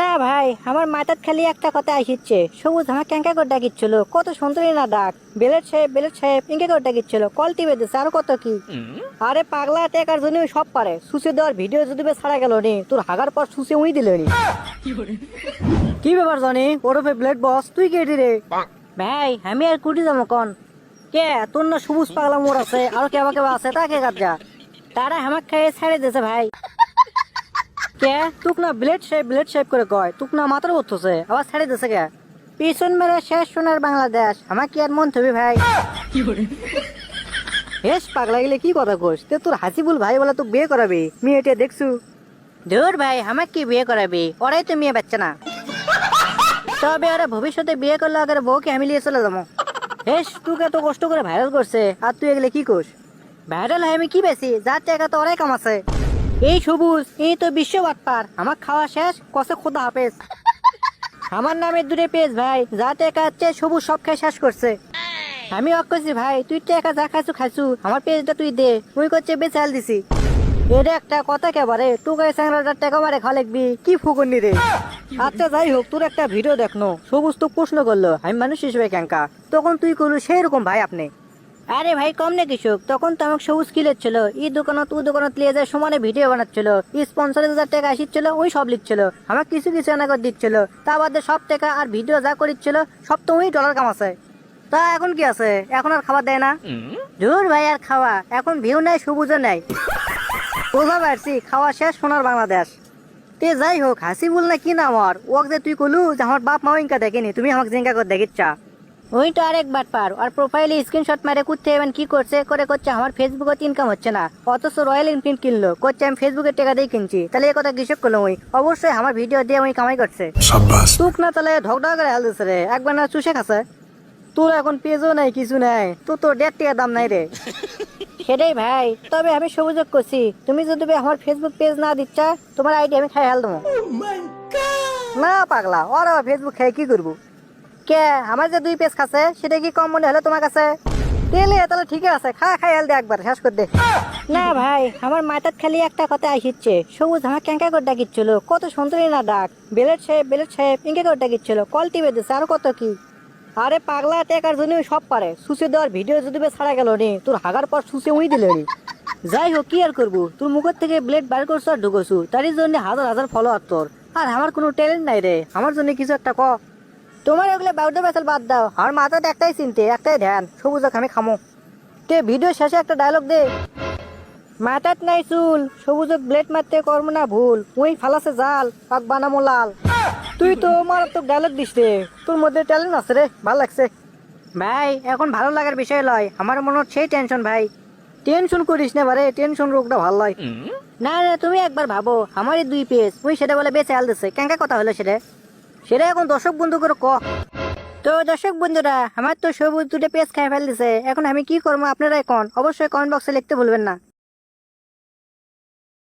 না ভাই আমার মাথার খালি একটা কথা আসিচ্ছে। সবুজ আমার ক্যাঙ্কা করে ডাকিচ্ছিল। কত সুন্দরী না ডাক। বেলেট সাহেব বেলেট সাহেব ইঙ্কে করে ডাকিচ্ছিল। কল টিপে দিচ্ছে আর কত কি? আরে পাগলা টেকার জন্য সব পারে? সুসে দেওয়ার ভিডিও যদি ছাড়া গেল নি তোর হাগার পর সুসে উই দিল নি। কি ব্যাপার জানি? ওরফে ব্লেড বস তুই কে রে? ভাই আমি আর কুটি যাব কন? কে? তোর না সবুজ পাগলা মোর আছে আর কেবা কেবা আছে তা কে কাজ যা তারা হামাক খাইয়ে ছেড়ে দিয়েছে ভাই। কে? তুক না ব্লেড শেপ ব্লেড শেপ করে কয়। তুক না মাথার বলতেছে আবার ছেড়ে দিছে কে? পিছন মেরে শেষ সোনার বাংলাদেশ। আমার কি আর মন থবি ভাই। বেশ পাগলা গেলে কি কথা কোস? তে তোর হাসিবুল ভাই বলে তো বিয়ে করাবি। মেয়েটা দেখছু। ধুর ভাই আমাকে কি বিয়ে করাবি? ওরাই তো মেয়ে পাচ্ছে না। তবে ওরা ভবিষ্যতে বিয়ে করলে আগে বউকে আমি নিয়ে চলে যাব। বেশ তোকে তো কষ্ট করে ভাইরাল করছে। আর তুই এগুলো কি কোস? ভাইরাল হয় আমি কি বেশি? যার টাকা তো ওরাই কামাচ্ছে। এই সবুজ, এই তো বিশ্ব বাটপার। আমার খাওয়া শেষ কষে খোদা হাফেজ। আমার নামে দূরে পেজ ভাই, যা টাকা হচ্ছে সবুজ সব খেয়ে শেষ করছে। আমি অক করছি ভাই, তুই টাকা যা খাইছু খাইছু, আমার পেজটা তুই দে তুই করছে বেচাল দিছি। এটা একটা কথা কেবারে টুকাই স্যাংরাটার টাকা মারে খা লিখবি, কি ফুকুনি রে আচ্ছা যাই হোক তোর একটা ভিডিও দেখনো, সবুজ তো প্রশ্ন করল, আমি মানুষ হিসেবে ক্যাঙ্কা তখন তুই করলু সেই রকম ভাই আপনি। আরে ভাই কম না কৃষক। তখন তো আমাকে সবুজ কিলের ছিল ই দোকানত ও দোকানত লিয়ে যায় সমানে ভিডিও বানাচ্ছিল। ই স্পন্সরের হাজার টাকা আসিচ্ছিল ওই সব লিখছিল। আমার কিছু কিছু এনা করে দিচ্ছিল। তা বাদে সব টাকা আর ভিডিও যা করিচ্ছিল সব তো ওই ডলার কামাছে তা এখন কি আছে? এখন আর খাবার দেয় না? ধুর ভাই আর খাওয়া। এখন ভিউ নাই সবুজও নাই বোঝা পারছি খাওয়া শেষ সোনার বাংলাদেশ। তে যাই হোক হাসি বল না কি না আমার ওক যে তুই কলু যে আমার বাপ মা ইনকা দেখেনি তুমি আমাকে জিঙ্কা করে দেখিচ্ছা। ওই তো আর একবার পার। আর প্রোফাইলে স্ক্রিনশট মারে করতে এবার কি করছে? করে করছে আমার ফেসবুকে ইনকাম হচ্ছে না। অত রয়্যাল এনফিল্ড কিনলো। করছে আমি ফেসবুকে টাকা দিয়ে কিনছি। তাহলে এই কথা কিসব করল ওই অবশ্যই আমার ভিডিও দিয়ে ওই কামাই করছে। তুক না তাহলে ধকধক করে হালদিস রে। একবার না চুষে খাছে তোর এখন পেজও নাই কিছু নাই। তোর তো দেড় টাকা দাম নাই রে। সেটাই ভাই। তবে আমি সুযোগ করছি। তুমি যদি আমার ফেসবুক পেজ না দিচ্ছা তোমার আইডি আমি খাই হেল দেবো। oh না পাগলা ওরা ফেসবুক খাই কি করব? কে? আমার যে দুই পেজ খাচ্ছে, সেটা কি কম মনে হলো তোমার কাছে? তেলে, তাহলে ঠিকই আছে, খা খাই দে একবার, শেষ করে দে। না ভাই, আমার মাথার খালি একটা কথা আসিচ্ছে, সবুজ আমার ক্যাঙ্কা করে ডাকিচ্ছিল, কত সুন্দরী না ডাক বেলেট সাহেব বেলেট সাহেব ইঙ্কে করে ডাকিচ্ছিল, কল টিপে দিচ্ছে আর কত কি? আরে পাগলা, টেকার জন্য সব পারে সুসে দেওয়ার ভিডিও যদি ছাড়া গেল নি, তোর হাগার পর সুসে উই দিল নি। যাই হোক, কি আর করব, তোর মুখের থেকে ব্লেড বার করছ আর ঢুকোছু, তারই জন্য হাজার হাজার ফলোয়ার তোর। আর আমার কোনো ট্যালেন্ট নাই রে, আমার জন্য কিছু একটা ক। তোমার ওগুলো বাউডে বেসাল বাদ দাও। আমার মাথাতে একটাই চিনতে একটাই ধ্যান সবুজ আমি খামো। তে ভিডিও শেষে একটা ডায়লগ দে। মাথাত নাই চুল সবুজক ব্লেড মারতে কর্ম না ভুল। ওই ফালাসে জাল পাক বানামো লাল। তুই তো মারাত্মক ডায়লগ দিস রে। তোর মধ্যে ট্যালেন্ট আছে রে ভালো লাগছে। ভাই এখন ভালো লাগার বিষয় লয়। আমার মনে হচ্ছে সেই টেনশন ভাই। টেনশন করিস না বারে টেনশন রোগটা ভালো লয়। না না তুমি একবার ভাবো আমারই দুই পেজ ওই সেটা বলে বেঁচে আল দিছে। কেঙ্কা কথা হলো সেটা? সেটা এখন দর্শক বন্ধু করে ক। তো দর্শক বন্ধুরা, আমার তো সবুজ দুটো পেজ খাই ফেলতেছে। এখন আমি কি করব আপনারা এখন? অবশ্যই কমেন্ট বক্সে লিখতে ভুলবেন না।